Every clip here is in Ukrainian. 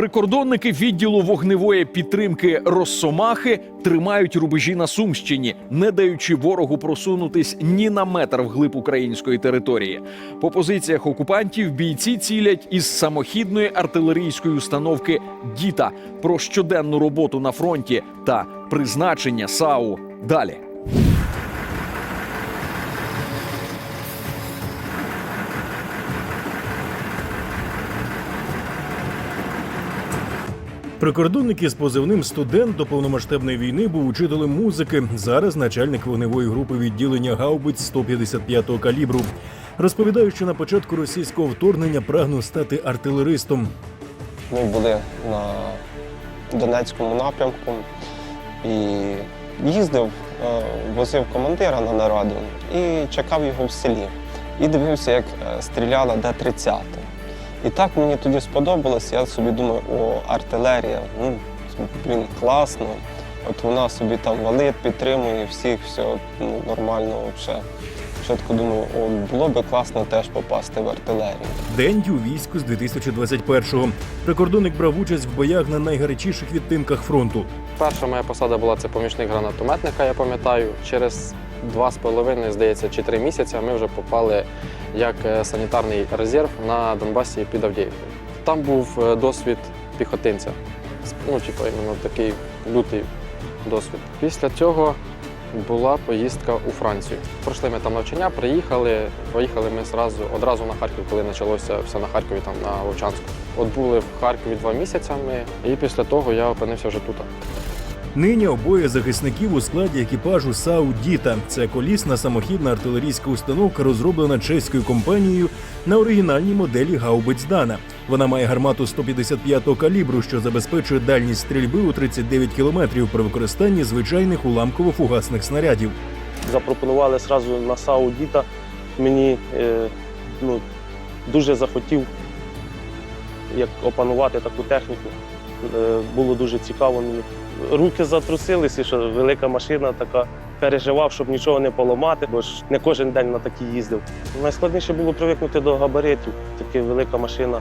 Прикордонники відділу вогневої підтримки Росомахи тримають рубежі на Сумщині, не даючи ворогу просунутись ні на метр вглиб української території. По позиціях окупантів бійці цілять із самохідної артилерійської установки Діта про щоденну роботу на фронті та призначення САУ. Далі. Прикордонник із позивним студент до повномасштабної війни був учителем музики. Зараз начальник вогневої групи відділення гаубиць 155-го калібру. Розповідає, що на початку російського вторгнення прагнув стати артилеристом. Ми були на Донецькому напрямку і їздив, е, возив командира на нараду і чекав його в селі. І дивився, як е, стріляла Д-30. І так мені тоді сподобалось, я собі думаю, о, артилерія, ну, блін, класно. От вона собі там валить, підтримує всіх, все ну, нормально взагалі. Чітко думаю, о, було би класно теж попасти в артилерію. День у війську з 2021-го. Прикордонник брав участь в боях на найгарячіших відтинках фронту. Перша моя посада була це помічник гранатометника, я пам'ятаю. Через два з половиною, здається, чи три місяці ми вже попали як е, санітарний резерв на Донбасі під Авдіївкою. Там був е, досвід піхотинця. Ну, типу, іменно такий лютий досвід. Після цього була поїздка у Францію. Пройшли ми там навчання, приїхали. Поїхали ми зразу, одразу на Харків, коли почалося все на Харкові, там на Вовчанську. От були в Харкові два місяці і після того я опинився вже тут. Нині обоє захисників у складі екіпажу САУ Діта. Це колісна самохідна артилерійська установка, розроблена чеською компанією на оригінальній моделі гаубиць Дана. Вона має гармату 155-го калібру, що забезпечує дальність стрільби у 39 кілометрів при використанні звичайних уламково-фугасних снарядів. запропонували сразу на САУ Діта. Мені е, ну, дуже захотів як опанувати таку техніку. Е, було дуже цікаво мені. Руки затрусилися, що велика машина така. Переживав, щоб нічого не поламати, бо ж не кожен день на такій їздив. Найскладніше було привикнути до габаритів. Така велика машина,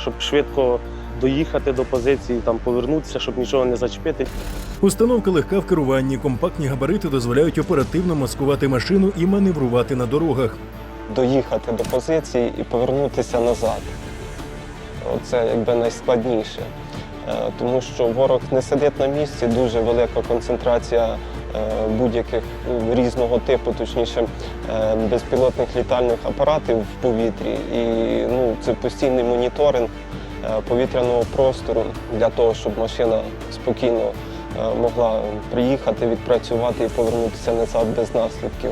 щоб швидко доїхати до позиції, там повернутися, щоб нічого не зачепити. Установка легка в керуванні, компактні габарити дозволяють оперативно маскувати машину і маневрувати на дорогах. доїхати до позиції і повернутися назад. Це якби найскладніше, тому що ворог не сидить на місці, дуже велика концентрація е, будь-яких різного типу, точніше е, безпілотних літальних апаратів в повітрі. І ну, це постійний моніторинг е, повітряного простору для того, щоб машина спокійно е, могла приїхати, відпрацювати і повернутися назад без наслідків.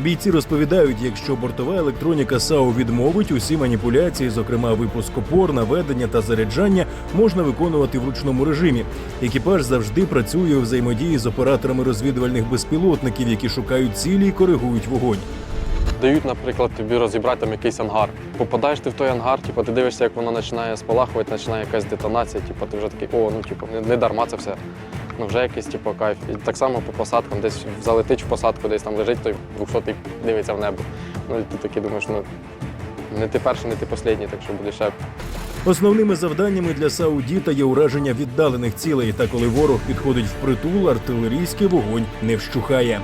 Бійці розповідають, якщо бортова електроніка САУ відмовить, усі маніпуляції, зокрема випуск опор, наведення та заряджання, можна виконувати в ручному режимі. Екіпаж завжди працює у взаємодії з операторами розвідувальних безпілотників, які шукають цілі і коригують вогонь. Дають, наприклад, тобі розібрати там якийсь ангар. Попадаєш ти в той ангар, типу, ти дивишся, як воно починає спалахувати, починає якась детонація, типу, ти вже такий, о, ну типу, не, не дарма це все. Ну вже якийсь типу, кайф. І так само по посадкам, десь залетить в посадку, десь там лежить той 200 дивиться в небо. Ну і ти такий думаєш, ну не ти перший, не ти останній, так що буде ще Основними завданнями для Саудіта є ураження віддалених цілей. Та коли ворог підходить впритул, артилерійський вогонь не вщухає.